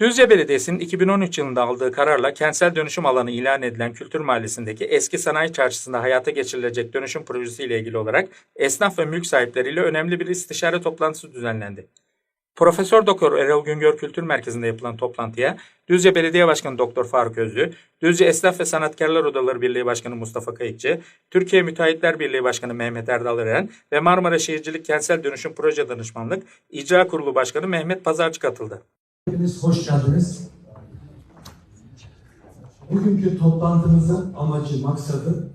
Düzce Belediyesi'nin 2013 yılında aldığı kararla kentsel dönüşüm alanı ilan edilen Kültür Mahallesi'ndeki eski sanayi çarşısında hayata geçirilecek dönüşüm projesiyle ilgili olarak esnaf ve mülk sahipleriyle önemli bir istişare toplantısı düzenlendi. Profesör Doktor Erol Güngör Kültür Merkezi'nde yapılan toplantıya Düzce Belediye Başkanı Doktor Faruk Özlü, Düzce Esnaf ve Sanatkarlar Odaları Birliği Başkanı Mustafa Kayıkçı, Türkiye Müteahhitler Birliği Başkanı Mehmet Erdal Eren ve Marmara Şehircilik Kentsel Dönüşüm Proje Danışmanlık İcra Kurulu Başkanı Mehmet Pazarcı katıldı. Hepiniz hoş geldiniz. Bugünkü toplantımızın amacı, maksadı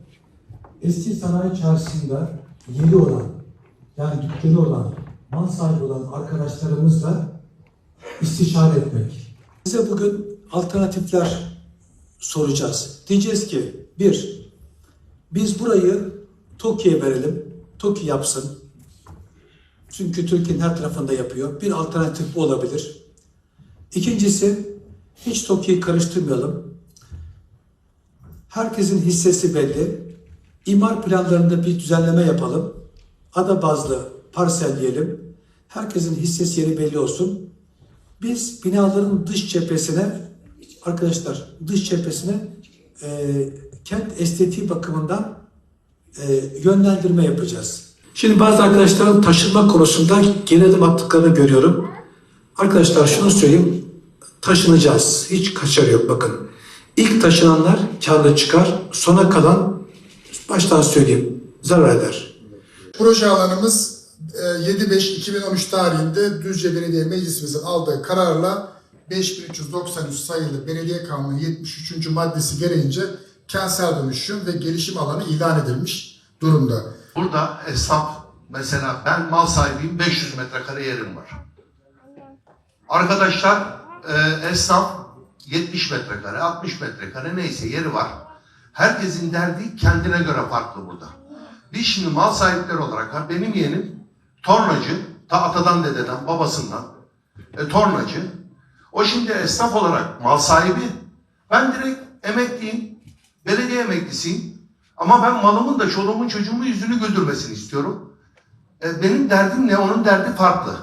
eski sanayi çarşısında yeri olan, yani dükkanı olan, mal sahibi olan arkadaşlarımızla istişare etmek. Size bugün alternatifler soracağız. Diyeceğiz ki, bir, biz burayı TOKİ'ye verelim, TOKİ yapsın. Çünkü Türkiye'nin her tarafında yapıyor. Bir alternatif bu olabilir. İkincisi, hiç TOKİ'yi karıştırmayalım. Herkesin hissesi belli. İmar planlarında bir düzenleme yapalım. Ada bazlı parselleyelim. Herkesin hissesi yeri belli olsun. Biz binaların dış cephesine, arkadaşlar dış cephesine e, kent estetiği bakımından e, yönlendirme yapacağız. Şimdi bazı arkadaşların taşınma konusunda geri adım attıklarını görüyorum. Arkadaşlar şunu söyleyeyim. Taşınacağız. Hiç kaçar yok bakın. İlk taşınanlar karlı çıkar. Sona kalan baştan söyleyeyim zarar eder. Proje alanımız e, 7-5-2013 tarihinde Düzce Belediye Meclisimizin aldığı kararla 5393 sayılı Belediye Kanunu 73. maddesi gereğince kentsel dönüşüm ve gelişim alanı ilan edilmiş durumda. Burada esnaf mesela ben mal sahibiyim 500 metrekare yerim var. Arkadaşlar e, esnaf 70 metrekare 60 metrekare neyse yeri var. Herkesin derdi kendine göre farklı burada. Biz şimdi mal sahipleri olarak benim yeğenim tornacı ta atadan dededen babasından e, tornacı. O şimdi esnaf olarak mal sahibi. Ben direkt emekliyim. Belediye emeklisiyim. Ama ben malımın da çoluğumun çocuğumun yüzünü güldürmesini istiyorum. E, benim derdim ne? Onun derdi farklı.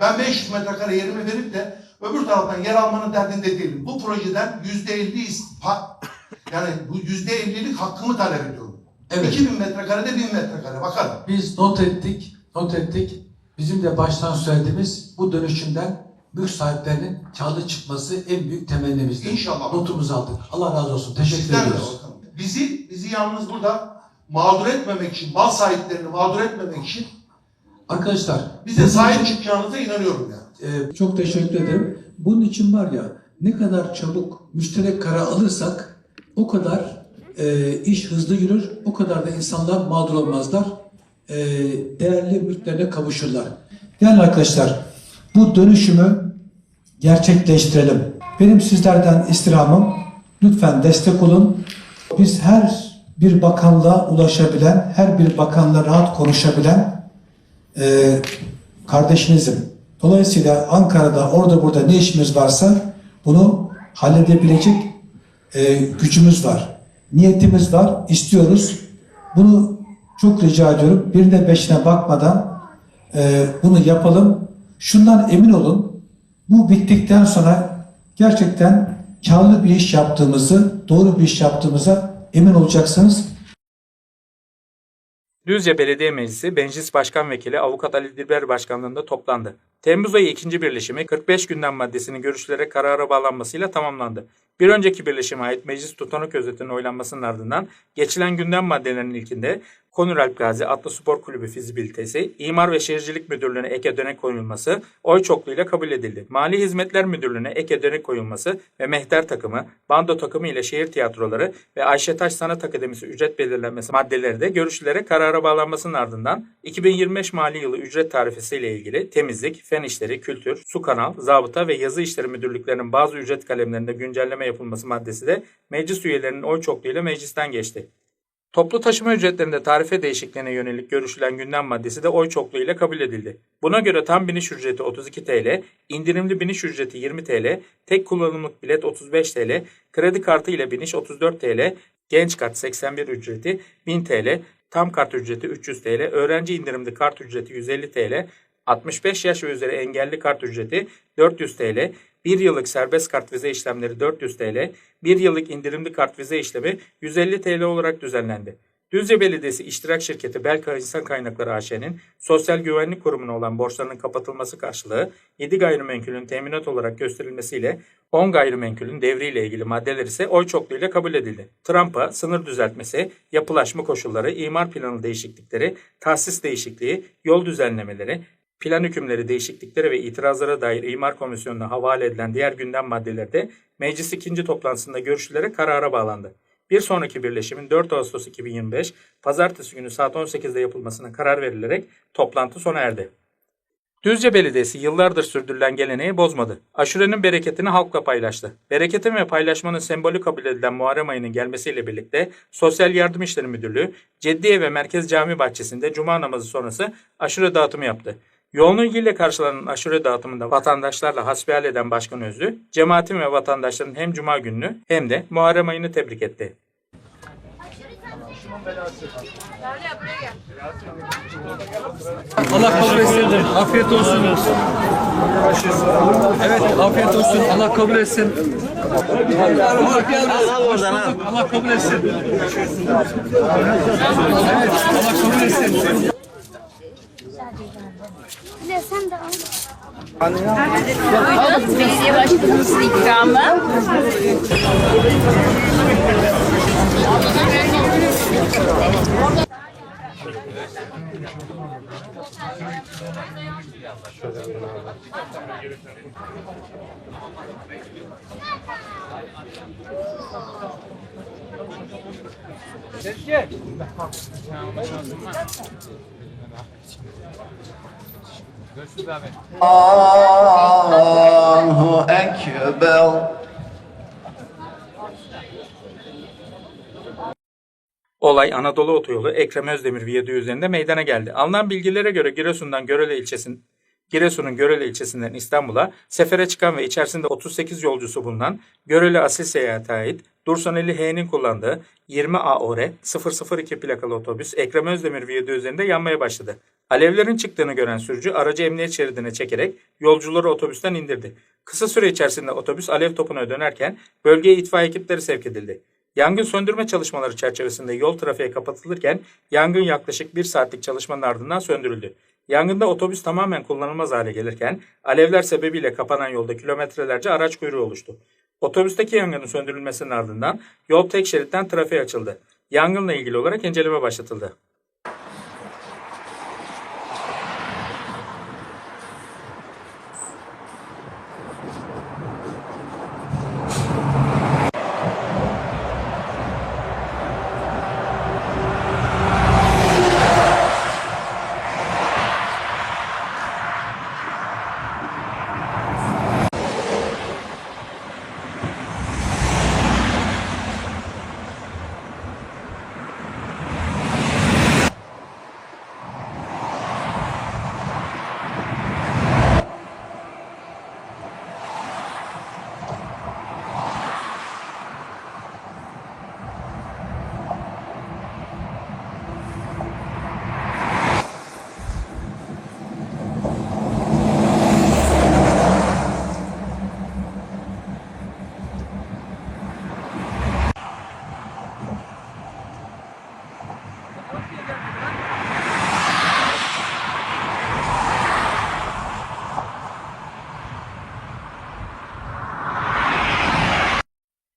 Ben 500 metrekare yerimi verip de öbür taraftan yer almanın derdinde değilim. Bu projeden yüzde elli yani bu yüzde ellilik hakkımı talep ediyorum. Evet. 2000 metrekarede 1000 metrekare. Bakın. Biz not ettik, not ettik. Bizim de baştan söylediğimiz bu dönüşümden mülk sahiplerinin karlı çıkması en büyük temennimizdir. İnşallah. Notumuzu aldık. Allah razı olsun. Teşekkür Sizden de ediyoruz. bakalım. Bizi, bizi yalnız burada mağdur etmemek için, mal sahiplerini mağdur etmemek için Arkadaşlar bize sahip çıkacağınıza inanıyorum Ee, çok teşekkür ederim. Bunun için var ya ne kadar çabuk müşterek karar alırsak o kadar e, iş hızlı yürür, o kadar da insanlar mağdur olmazlar. E, değerli mülklerine kavuşurlar. Değerli arkadaşlar, bu dönüşümü gerçekleştirelim. Benim sizlerden istirhamım lütfen destek olun. Biz her bir bakanlığa ulaşabilen, her bir bakanla rahat konuşabilen e, kardeşinizim. Dolayısıyla Ankara'da orada burada ne işimiz varsa bunu halledebilecek e, gücümüz var. Niyetimiz var, istiyoruz. Bunu çok rica ediyorum. Birine beşine bakmadan e, bunu yapalım. Şundan emin olun. Bu bittikten sonra gerçekten karlı bir iş yaptığımızı, doğru bir iş yaptığımıza emin olacaksınız. Düzce Belediye Meclisi Meclis Başkan Vekili Avukat Ali Dilber Başkanlığında toplandı. Temmuz ayı ikinci birleşimi 45 gündem maddesinin görüşülerek karara bağlanmasıyla tamamlandı. Bir önceki birleşime ait meclis tutanık özetinin oylanmasının ardından geçilen gündem maddelerinin ilkinde Konur Alp Gazi Atlı Spor Kulübü fizibilitesi, İmar ve Şehircilik Müdürlüğü'ne ek ödenek koyulması oy çokluğuyla kabul edildi. Mali Hizmetler Müdürlüğü'ne ek ödenek koyulması ve mehter takımı, bando takımı ile şehir tiyatroları ve Ayşe Taş Sanat Akademisi ücret belirlenmesi maddeleri de görüşülere karara bağlanmasının ardından 2025 mali yılı ücret tarifesi ile ilgili temizlik, fen işleri, kültür, su kanal, zabıta ve yazı işleri müdürlüklerinin bazı ücret kalemlerinde güncelleme yapılması maddesi de meclis üyelerinin oy çokluğuyla meclisten geçti. Toplu taşıma ücretlerinde tarife değişikliğine yönelik görüşülen gündem maddesi de oy çokluğuyla kabul edildi. Buna göre tam biniş ücreti 32 TL, indirimli biniş ücreti 20 TL, tek kullanımlık bilet 35 TL, kredi kartı ile biniş 34 TL, genç kart 81 ücreti 1000 TL, tam kart ücreti 300 TL, öğrenci indirimli kart ücreti 150 TL, 65 yaş ve üzeri engelli kart ücreti 400 TL, 1 yıllık serbest kart vize işlemleri 400 TL, 1 yıllık indirimli kart vize işlemi 150 TL olarak düzenlendi. Düzce Belediyesi İştirak Şirketi Belka İnsan Kaynakları AŞ'nin Sosyal Güvenlik Kurumu'na olan borçlarının kapatılması karşılığı 7 gayrimenkulün teminat olarak gösterilmesiyle 10 gayrimenkulün devriyle ilgili maddeler ise oy çokluğuyla kabul edildi. Trump'a sınır düzeltmesi, yapılaşma koşulları, imar planı değişiklikleri, tahsis değişikliği, yol düzenlemeleri, plan hükümleri değişiklikleri ve itirazlara dair imar komisyonuna havale edilen diğer gündem maddeleri de meclis ikinci toplantısında görüşülerek karara bağlandı. Bir sonraki birleşimin 4 Ağustos 2025 Pazartesi günü saat 18'de yapılmasına karar verilerek toplantı sona erdi. Düzce Belediyesi yıllardır sürdürülen geleneği bozmadı. Aşurenin bereketini halkla paylaştı. Bereketin ve paylaşmanın sembolü kabul edilen Muharrem ayının gelmesiyle birlikte Sosyal Yardım İşleri Müdürlüğü Ceddiye ve Merkez Cami bahçesinde cuma namazı sonrası aşure dağıtımı yaptı. Yoğun ilgiyle karşılanan aşure dağıtımında vatandaşlarla hasbihal eden Başkan Özlü, cemaatin ve vatandaşların hem cuma gününü hem de Muharrem ayını tebrik etti. Allah kabul etsin. Afiyet olsun. Evet, afiyet olsun. Allah kabul etsin. Allah kabul etsin. Allah kabul etsin. De sen de al. Belediye başkanımızın ikramı. Allahu Ekber. Olay Anadolu Otoyolu Ekrem Özdemir Viyadüğü üzerinde meydana geldi. Alınan bilgilere göre Giresun'dan Görele ilçesin Giresun'un Görele ilçesinden İstanbul'a sefere çıkan ve içerisinde 38 yolcusu bulunan Görele Asil Seyahat'e ait Dursuneli H'nin kullandığı 20 AOR 002 plakalı otobüs Ekrem Özdemir Viyadüğü üzerinde yanmaya başladı. Alevlerin çıktığını gören sürücü aracı emniyet şeridine çekerek yolcuları otobüsten indirdi. Kısa süre içerisinde otobüs alev topuna dönerken bölgeye itfaiye ekipleri sevk edildi. Yangın söndürme çalışmaları çerçevesinde yol trafiğe kapatılırken yangın yaklaşık bir saatlik çalışmanın ardından söndürüldü. Yangında otobüs tamamen kullanılmaz hale gelirken alevler sebebiyle kapanan yolda kilometrelerce araç kuyruğu oluştu. Otobüsteki yangının söndürülmesinin ardından yol tek şeritten trafiğe açıldı. Yangınla ilgili olarak inceleme başlatıldı.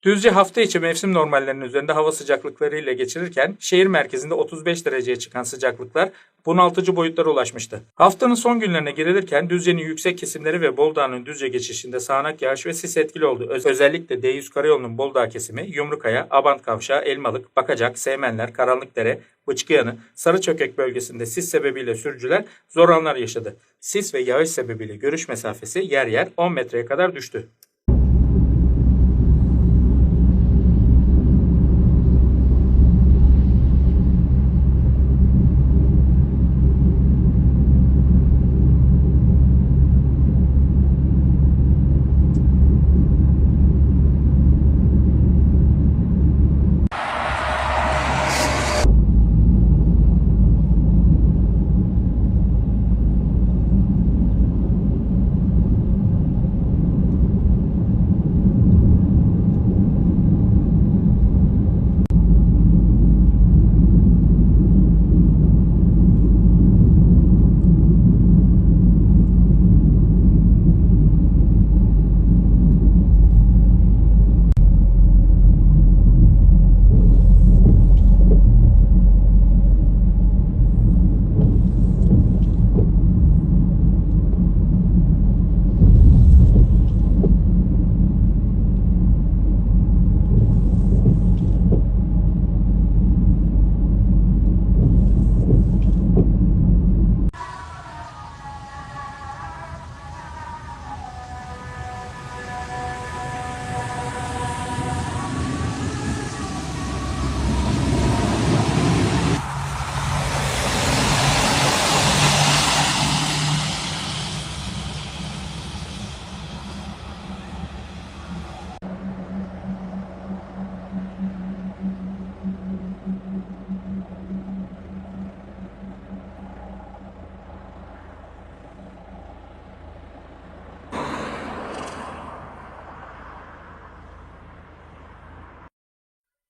Düzce hafta içi mevsim normallerinin üzerinde hava sıcaklıkları ile geçirirken şehir merkezinde 35 dereceye çıkan sıcaklıklar bunaltıcı boyutlara ulaşmıştı. Haftanın son günlerine girilirken Düzce'nin yüksek kesimleri ve Boldağ'ın Düzce geçişinde sağanak yağış ve sis etkili oldu. Öz- özellikle D100 karayolunun Boldağ kesimi, Yumrukaya, Abant Kavşağı, Elmalık, Bakacak, Seymenler, Karanlıkdere, Bıçkıyanı, Sarıçökek bölgesinde sis sebebiyle sürücüler zor anlar yaşadı. Sis ve yağış sebebiyle görüş mesafesi yer yer 10 metreye kadar düştü.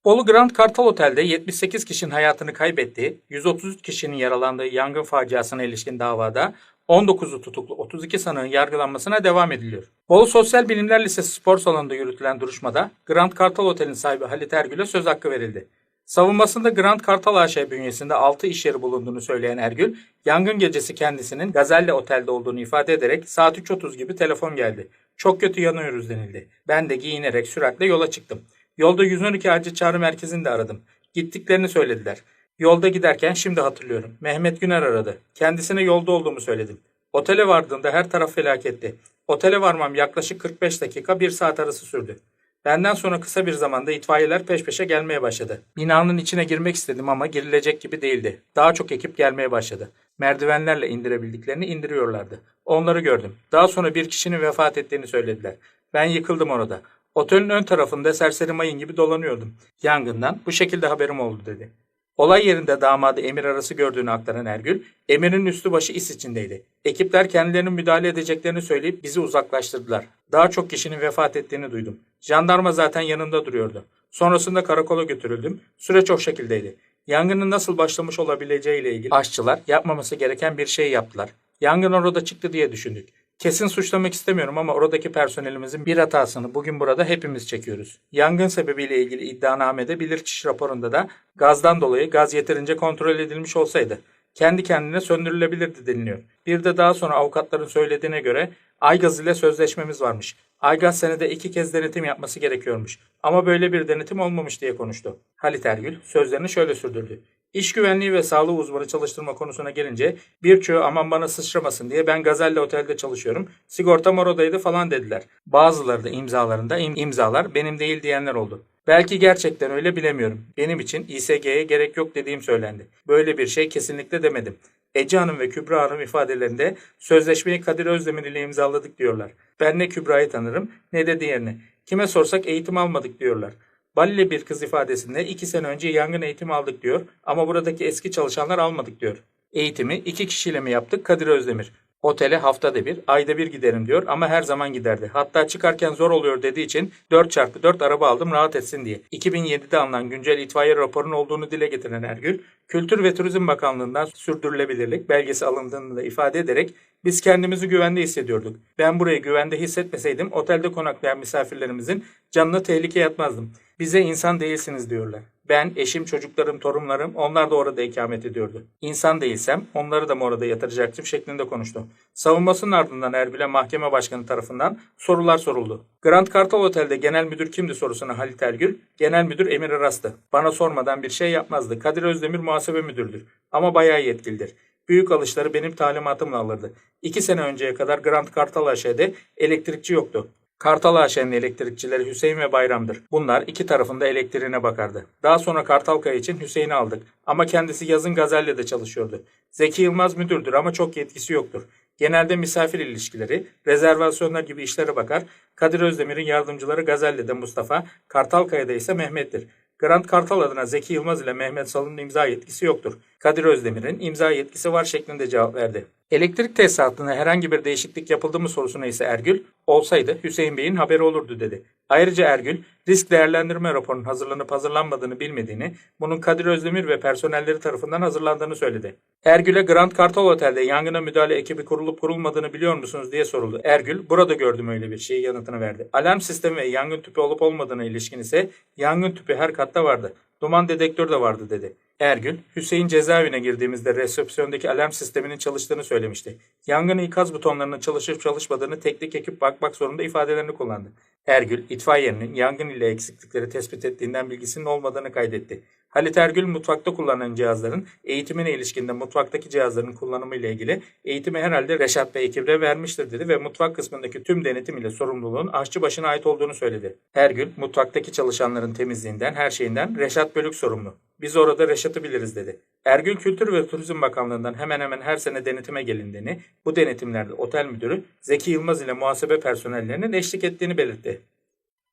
Bolu Grand Kartal Otel'de 78 kişinin hayatını kaybettiği, 133 kişinin yaralandığı yangın faciasına ilişkin davada 19'u tutuklu 32 sanığın yargılanmasına devam ediliyor. Bolu Sosyal Bilimler Lisesi spor salonunda yürütülen duruşmada Grand Kartal Otel'in sahibi Halit Ergül'e söz hakkı verildi. Savunmasında Grand Kartal AŞ bünyesinde 6 iş yeri bulunduğunu söyleyen Ergül, yangın gecesi kendisinin Gazelle Otel'de olduğunu ifade ederek saat 3.30 gibi telefon geldi. Çok kötü yanıyoruz denildi. Ben de giyinerek süratle yola çıktım. Yolda 112 acil çağrı merkezini de aradım. Gittiklerini söylediler. Yolda giderken şimdi hatırlıyorum. Mehmet Güner aradı. Kendisine yolda olduğumu söyledim. Otele vardığımda her taraf felaketti. Otele varmam yaklaşık 45 dakika 1 saat arası sürdü. Benden sonra kısa bir zamanda itfaiyeler peş peşe gelmeye başladı. Binanın içine girmek istedim ama girilecek gibi değildi. Daha çok ekip gelmeye başladı. Merdivenlerle indirebildiklerini indiriyorlardı. Onları gördüm. Daha sonra bir kişinin vefat ettiğini söylediler. Ben yıkıldım orada. Otelin ön tarafında serseri mayın gibi dolanıyordum. Yangından bu şekilde haberim oldu dedi. Olay yerinde damadı Emir arası gördüğünü aktaran Ergül, Emir'in üstü başı is içindeydi. Ekipler kendilerinin müdahale edeceklerini söyleyip bizi uzaklaştırdılar. Daha çok kişinin vefat ettiğini duydum. Jandarma zaten yanında duruyordu. Sonrasında karakola götürüldüm. Süreç o şekildeydi. Yangının nasıl başlamış olabileceğiyle ilgili aşçılar yapmaması gereken bir şey yaptılar. Yangın orada çıktı diye düşündük. Kesin suçlamak istemiyorum ama oradaki personelimizin bir hatasını bugün burada hepimiz çekiyoruz. Yangın sebebiyle ilgili iddianamede bilirkişi raporunda da gazdan dolayı gaz yeterince kontrol edilmiş olsaydı kendi kendine söndürülebilirdi deniliyor. Bir de daha sonra avukatların söylediğine göre Aygaz ile sözleşmemiz varmış. Aygaz senede iki kez denetim yapması gerekiyormuş. Ama böyle bir denetim olmamış diye konuştu. Halit Ergül sözlerini şöyle sürdürdü. İş güvenliği ve sağlığı uzmanı çalıştırma konusuna gelince birçoğu aman bana sıçramasın diye ben Gazelle Otel'de çalışıyorum. Sigortam oradaydı falan dediler. Bazıları da imzalarında im- imzalar benim değil diyenler oldu. Belki gerçekten öyle bilemiyorum. Benim için İSG'ye gerek yok dediğim söylendi. Böyle bir şey kesinlikle demedim. Ece Hanım ve Kübra Hanım ifadelerinde sözleşmeyi Kadir Özdemir ile imzaladık diyorlar. Ben ne Kübra'yı tanırım ne de diğerini. Kime sorsak eğitim almadık diyorlar. Balile bir kız ifadesinde iki sene önce yangın eğitimi aldık diyor ama buradaki eski çalışanlar almadık diyor. Eğitimi iki kişiyle mi yaptık Kadir Özdemir? Otele haftada bir, ayda bir giderim diyor ama her zaman giderdi. Hatta çıkarken zor oluyor dediği için 4x4 araba aldım rahat etsin diye. 2007'de alınan güncel itfaiye raporunun olduğunu dile getiren Ergül, Kültür ve Turizm Bakanlığı'ndan sürdürülebilirlik belgesi alındığını da ifade ederek biz kendimizi güvende hissediyorduk. Ben burayı güvende hissetmeseydim otelde konaklayan misafirlerimizin canını tehlikeye atmazdım. Bize insan değilsiniz diyorlar. Ben, eşim, çocuklarım, torunlarım onlar da orada ikamet ediyordu. İnsan değilsem onları da mı orada yatıracaktım şeklinde konuştu. Savunmasının ardından Erbil'e mahkeme başkanı tarafından sorular soruldu. Grand Kartal Otel'de genel müdür kimdi sorusuna Halit Ergül, genel müdür Emir Aras'tı. Bana sormadan bir şey yapmazdı. Kadir Özdemir muhasebe müdürdür. Ama bayağı yetkilidir. Büyük alışları benim talimatımla alırdı. İki sene önceye kadar Grand Kartal AŞ'de elektrikçi yoktu. Kartal AŞ'nin elektrikçileri Hüseyin ve Bayram'dır. Bunlar iki tarafında elektriğine bakardı. Daha sonra Kartalkaya için Hüseyin'i aldık. Ama kendisi yazın Gazelle'de çalışıyordu. Zeki Yılmaz müdürdür ama çok yetkisi yoktur. Genelde misafir ilişkileri, rezervasyonlar gibi işlere bakar. Kadir Özdemir'in yardımcıları Gazelle'de Mustafa, Kartalkaya'da ise Mehmet'tir. Grand Kartal adına Zeki Yılmaz ile Mehmet Salın'ın imza yetkisi yoktur. Kadir Özdemir'in imza yetkisi var şeklinde cevap verdi. Elektrik tesisatına herhangi bir değişiklik yapıldı mı sorusuna ise Ergül, olsaydı Hüseyin Bey'in haberi olurdu dedi. Ayrıca Ergül, risk değerlendirme raporunun hazırlanıp hazırlanmadığını bilmediğini, bunun Kadir Özdemir ve personelleri tarafından hazırlandığını söyledi. Ergül'e Grand Kartal Otel'de yangına müdahale ekibi kurulup kurulmadığını biliyor musunuz diye soruldu. Ergül, burada gördüm öyle bir şeyi yanıtını verdi. Alarm sistemi ve yangın tüpü olup olmadığına ilişkin ise yangın tüpü her katta vardı. Duman dedektörü de vardı dedi. Ergül, Hüseyin cezaevine girdiğimizde resepsiyondaki alarm sisteminin çalıştığını söylemişti. Yangın ikaz butonlarının çalışıp çalışmadığını teknik ekip bakmak zorunda ifadelerini kullandı. Ergül, itfaiyenin yangın ile eksiklikleri tespit ettiğinden bilgisinin olmadığını kaydetti. Halit Ergül mutfakta kullanılan cihazların eğitimine ilişkinde mutfaktaki cihazların kullanımı ile ilgili eğitimi herhalde Reşat Bey ekibe vermiştir dedi ve mutfak kısmındaki tüm denetim ile sorumluluğun aşçı başına ait olduğunu söyledi. Ergül, mutfaktaki çalışanların temizliğinden, her şeyinden Reşat Bölük sorumlu. Biz orada Reşat'ı biliriz dedi. Ergül Kültür ve Turizm Bakanlığı'ndan hemen hemen her sene denetime gelindiğini, bu denetimlerde otel müdürü Zeki Yılmaz ile muhasebe personellerinin eşlik ettiğini belirtti.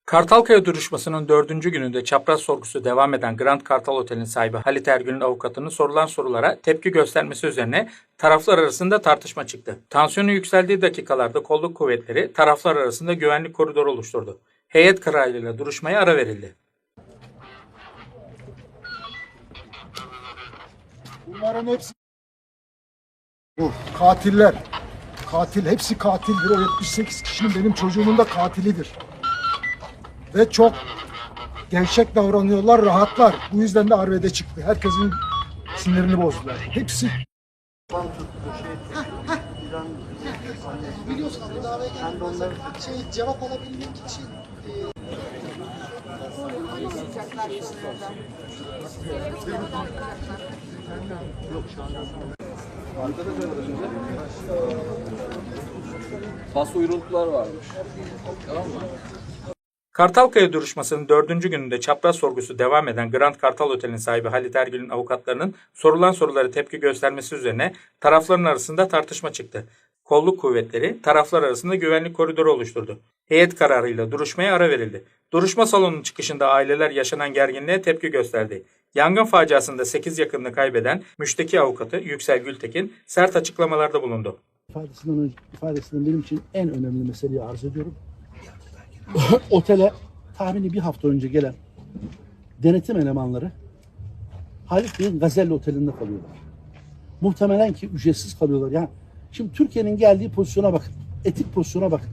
Kartalkaya duruşmasının dördüncü gününde çapraz sorgusu devam eden Grand Kartal Otel'in sahibi Halit Ergün'ün avukatının sorulan sorulara tepki göstermesi üzerine taraflar arasında tartışma çıktı. Tansiyonun yükseldiği dakikalarda kolluk kuvvetleri taraflar arasında güvenlik koridoru oluşturdu. Heyet kararıyla duruşmaya ara verildi. Bunların hepsi bu katiller. Katil hepsi katildir. O 78 kişinin benim çocuğumun da katilidir. Ve çok gevşek davranıyorlar, rahatlar. Bu yüzden de arbede çıktı. Herkesin sinirini bozdular. Hepsi Bas uyrultular varmış. Kartalkaya duruşmasının dördüncü gününde çapraz sorgusu devam eden Grand Kartal Otel'in sahibi Halit Ergül'ün avukatlarının sorulan soruları tepki göstermesi üzerine tarafların arasında tartışma çıktı. Kolluk kuvvetleri taraflar arasında güvenlik koridoru oluşturdu. Heyet kararıyla duruşmaya ara verildi. Duruşma salonunun çıkışında aileler yaşanan gerginliğe tepki gösterdi. Yangın faciasında 8 yakınını kaybeden müşteki avukatı Yüksel Gültekin sert açıklamalarda bulundu. ifadesinden, önce, ifadesinden benim için en önemli meseleyi arz ediyorum. Otele tahmini bir hafta önce gelen denetim elemanları Halit Bey'in Gazelli Oteli'nde kalıyorlar. Muhtemelen ki ücretsiz kalıyorlar. Yani şimdi Türkiye'nin geldiği pozisyona bakın. Etik pozisyona bakın.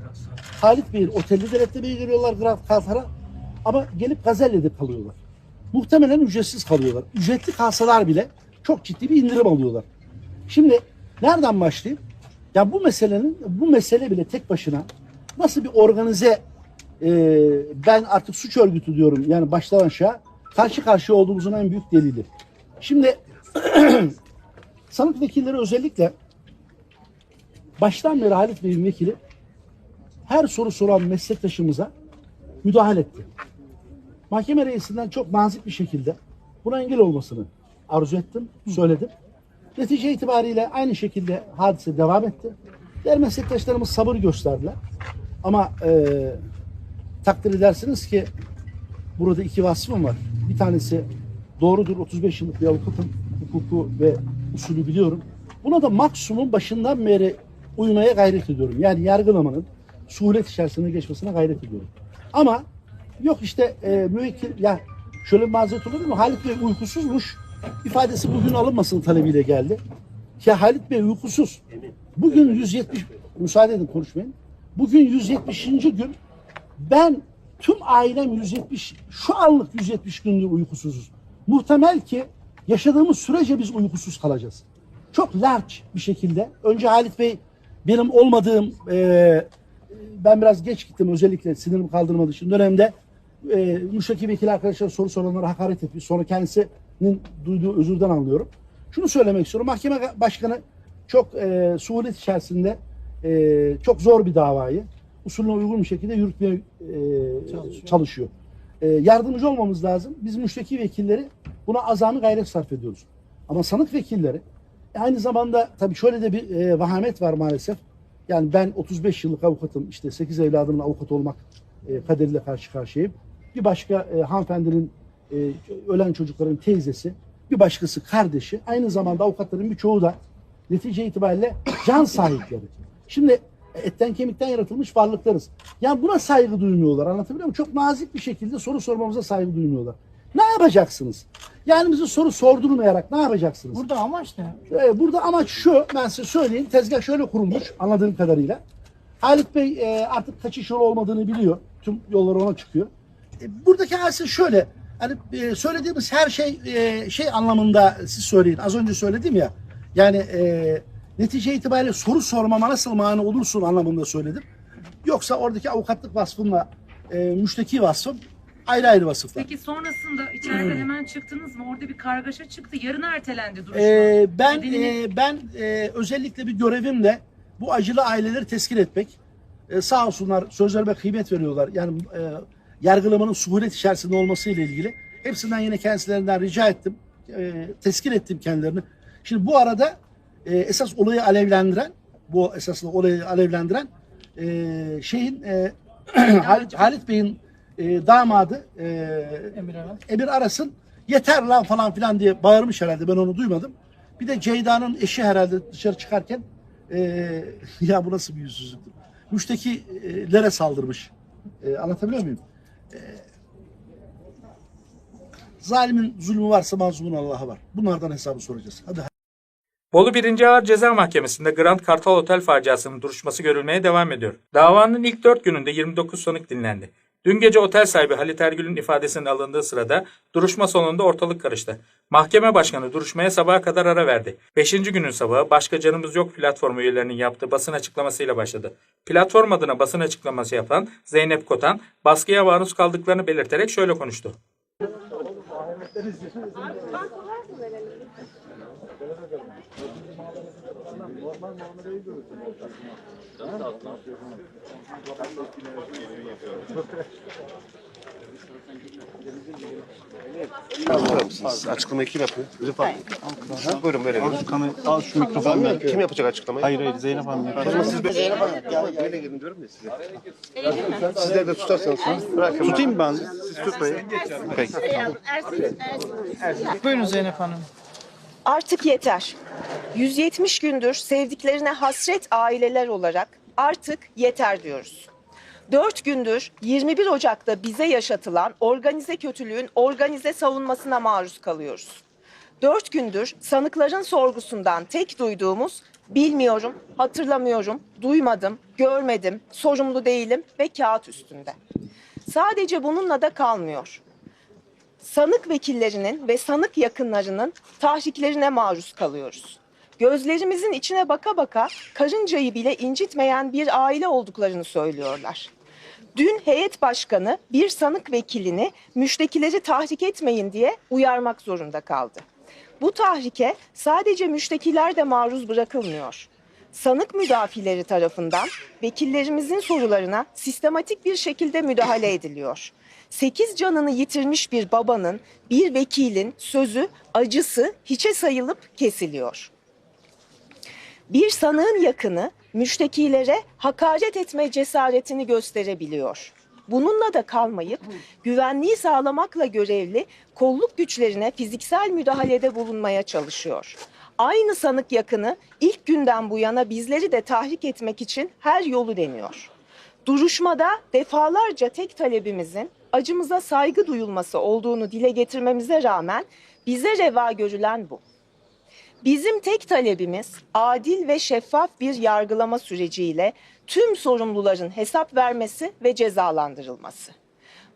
Halit Bey'in otelde denetlemeye geliyorlar Grand Kartal'a ama gelip Gazelli'de kalıyorlar. Muhtemelen ücretsiz kalıyorlar. Ücretli kalsalar bile çok ciddi bir indirim alıyorlar. Şimdi nereden başlayayım? Ya bu meselenin bu mesele bile tek başına nasıl bir organize e, ben artık suç örgütü diyorum yani baştan aşağı karşı karşıya olduğumuzun en büyük delili. Şimdi sanık vekilleri özellikle baştan beri Halit Bey'in vekili her soru soran meslektaşımıza müdahale etti. Mahkeme reisinden çok nazik bir şekilde buna engel olmasını arzu ettim, söyledim. Netice itibariyle aynı şekilde hadise devam etti. Diğer meslektaşlarımız sabır gösterdiler. Ama e, takdir edersiniz ki burada iki vasfım var. Bir tanesi doğrudur 35 yıllık bir avukatım. Hukuku ve usulü biliyorum. Buna da maksimum başından beri uymaya gayret ediyorum. Yani yargılamanın suhulet içerisine geçmesine gayret ediyorum. Ama yok işte e, müvekkil ya şöyle bir mazeret olur mu? Halit Bey uykusuzmuş ifadesi bugün alınmasın talebiyle geldi. Ya Halit Bey uykusuz. Bugün 170 müsaade edin konuşmayın. Bugün 170. gün ben tüm ailem 170 şu anlık 170 gündür uykusuzuz. Muhtemel ki yaşadığımız sürece biz uykusuz kalacağız. Çok large bir şekilde. Önce Halit Bey benim olmadığım e, ben biraz geç gittim özellikle sinirim kaldırmadığı için dönemde e, müşteki vekil arkadaşlar soru soranlara hakaret etmiş. Sonra kendisinin duyduğu özürden anlıyorum. Şunu söylemek istiyorum. Mahkeme başkanı çok e, suhulet içerisinde e, çok zor bir davayı usulüne uygun bir şekilde yürütmeye e, çalışıyor. E, yardımcı olmamız lazım. Biz müşteki vekilleri buna azami gayret sarf ediyoruz. Ama sanık vekilleri e, aynı zamanda tabii şöyle de bir e, vahamet var maalesef. Yani ben 35 yıllık avukatım. işte 8 evladımın avukat olmak e, kaderiyle karşı karşıyayım. Bir başka e, hanımefendinin e, ölen çocukların teyzesi, bir başkası kardeşi. Aynı zamanda avukatların birçoğu da netice itibariyle can sahipleri. Şimdi etten kemikten yaratılmış varlıklarız. Yani buna saygı duymuyorlar. Anlatabiliyor muyum? Çok nazik bir şekilde soru sormamıza saygı duymuyorlar. Ne yapacaksınız? Yani bize soru sordurmayarak ne yapacaksınız? Burada amaç ne? Ee, burada amaç şu, ben size söyleyeyim. Tezgah şöyle kurulmuş anladığım kadarıyla. Halit Bey e, artık kaçış yolu olmadığını biliyor. Tüm yollar ona çıkıyor. E, buradaki hadise şöyle. Hani e, söylediğimiz her şey e, şey anlamında siz söyleyin. Az önce söyledim ya. Yani e, netice itibariyle soru sormama nasıl mani olursun anlamında söyledim. Yoksa oradaki avukatlık vasfımla e, müşteki vasfım ayrı ayrı vasıflar. Peki sonrasında içeride hemen çıktınız mı? Orada bir kargaşa çıktı. Yarın ertelendi duruşma. Ee, ben Nedenini- e, ben e, özellikle bir görevimle bu acılı aileleri teskin etmek. E, sağ olsunlar sözlerime kıymet veriyorlar. Yani e, yargılamanın suhulet içerisinde olması ile ilgili. Hepsinden yine kendilerinden rica ettim. E, teskin ettim kendilerini. Şimdi bu arada e, esas olayı alevlendiren, bu esasında olayı alevlendiren e, şeyin e, Halit, Halit Bey'in e, damadı e, Emir Aras. Emir Aras'ın yeter lan falan filan diye bağırmış herhalde ben onu duymadım. Bir de Ceyda'nın eşi herhalde dışarı çıkarken eee, ya bu nasıl bir yüzsüzlüktür. Müştekilere saldırmış. Eee, anlatabiliyor muyum? Eee, zalimin zulmü varsa mazlumun Allah'a var. Bunlardan hesabı soracağız. Hadi. Bolu 1. Ağır Ceza Mahkemesi'nde Grand Kartal Otel faciasının duruşması görülmeye devam ediyor. Davanın ilk 4 gününde 29 sanık dinlendi. Dün gece otel sahibi Halit Ergül'ün ifadesinin alındığı sırada duruşma sonunda ortalık karıştı. Mahkeme başkanı duruşmaya sabaha kadar ara verdi. 5. günün sabahı Başka Canımız Yok platformu üyelerinin yaptığı basın açıklamasıyla başladı. Platform adına basın açıklaması yapan Zeynep Kotan, baskıya maruz kaldıklarını belirterek şöyle konuştu. Açıklamayı kim yapıyor? Rıfat. Buyurun böyle. Al şu kamerayı, al şu mikrofonu. Kim yapacak açıklamayı? Hayır hayır Zeynep Hanım yapıyor. Siz be Zeynep Hanım. Gel böyle gelin diyorum ya size. Sizler de tutarsanız. Bırakın. Tutayım ben. Siz tutmayın. Peki. Buyurun Zeynep Hanım. Artık yeter. 170 gündür sevdiklerine hasret aileler olarak artık yeter diyoruz. 4 gündür 21 Ocak'ta bize yaşatılan organize kötülüğün organize savunmasına maruz kalıyoruz. 4 gündür sanıkların sorgusundan tek duyduğumuz bilmiyorum, hatırlamıyorum, duymadım, görmedim, sorumlu değilim ve kağıt üstünde. Sadece bununla da kalmıyor sanık vekillerinin ve sanık yakınlarının tahriklerine maruz kalıyoruz. Gözlerimizin içine baka baka karıncayı bile incitmeyen bir aile olduklarını söylüyorlar. Dün heyet başkanı bir sanık vekilini müştekileri tahrik etmeyin diye uyarmak zorunda kaldı. Bu tahrike sadece müştekiler de maruz bırakılmıyor. Sanık müdafileri tarafından vekillerimizin sorularına sistematik bir şekilde müdahale ediliyor. 8 canını yitirmiş bir babanın, bir vekilin sözü, acısı hiçe sayılıp kesiliyor. Bir sanığın yakını müştekilere hakaret etme cesaretini gösterebiliyor. Bununla da kalmayıp güvenliği sağlamakla görevli kolluk güçlerine fiziksel müdahalede bulunmaya çalışıyor. Aynı sanık yakını ilk günden bu yana bizleri de tahrik etmek için her yolu deniyor. Duruşmada defalarca tek talebimizin acımıza saygı duyulması olduğunu dile getirmemize rağmen bize reva görülen bu. Bizim tek talebimiz adil ve şeffaf bir yargılama süreciyle tüm sorumluların hesap vermesi ve cezalandırılması.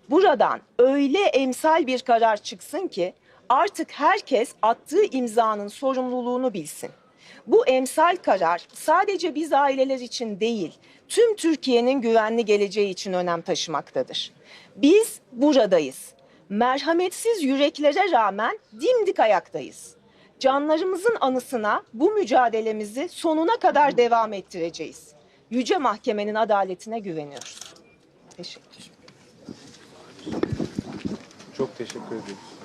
Buradan öyle emsal bir karar çıksın ki artık herkes attığı imzanın sorumluluğunu bilsin. Bu emsal karar sadece biz aileler için değil, tüm Türkiye'nin güvenli geleceği için önem taşımaktadır. Biz buradayız. Merhametsiz yüreklere rağmen dimdik ayaktayız. Canlarımızın anısına bu mücadelemizi sonuna kadar devam ettireceğiz. Yüce Mahkemenin adaletine güveniyoruz. Teşekkür. Çok teşekkür ederim.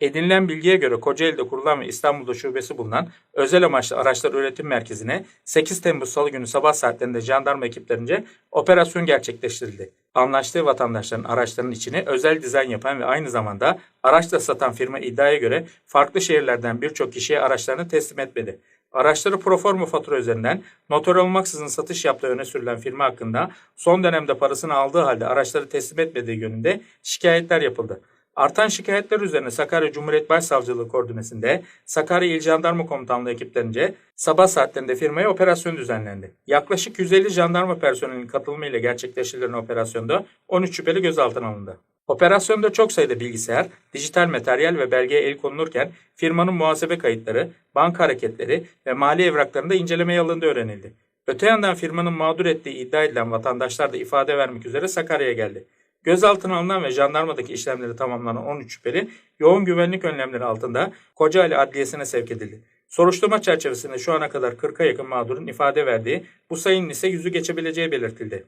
Edinilen bilgiye göre Kocaeli'de kurulan ve İstanbul'da şubesi bulunan özel amaçlı araçlar üretim merkezine 8 Temmuz Salı günü sabah saatlerinde jandarma ekiplerince operasyon gerçekleştirildi. Anlaştığı vatandaşların araçlarının içine özel dizayn yapan ve aynı zamanda araç da satan firma iddiaya göre farklı şehirlerden birçok kişiye araçlarını teslim etmedi. Araçları proforma fatura üzerinden notör olmaksızın satış yaptığı öne sürülen firma hakkında son dönemde parasını aldığı halde araçları teslim etmediği yönünde şikayetler yapıldı. Artan şikayetler üzerine Sakarya Cumhuriyet Başsavcılığı koordinesinde Sakarya İl Jandarma Komutanlığı ekiplerince sabah saatlerinde firmaya operasyon düzenlendi. Yaklaşık 150 jandarma personelinin katılımıyla gerçekleştirilen operasyonda 13 şüpheli gözaltına alındı. Operasyonda çok sayıda bilgisayar, dijital materyal ve belgeye el konulurken firmanın muhasebe kayıtları, banka hareketleri ve mali evraklarında incelemeye alındığı öğrenildi. Öte yandan firmanın mağdur ettiği iddia edilen vatandaşlar da ifade vermek üzere Sakarya'ya geldi. Gözaltına alınan ve jandarmadaki işlemleri tamamlanan 13 şüpheli yoğun güvenlik önlemleri altında Kocaeli Adliyesi'ne sevk edildi. Soruşturma çerçevesinde şu ana kadar 40'a yakın mağdurun ifade verdiği, bu sayının ise yüzü geçebileceği belirtildi.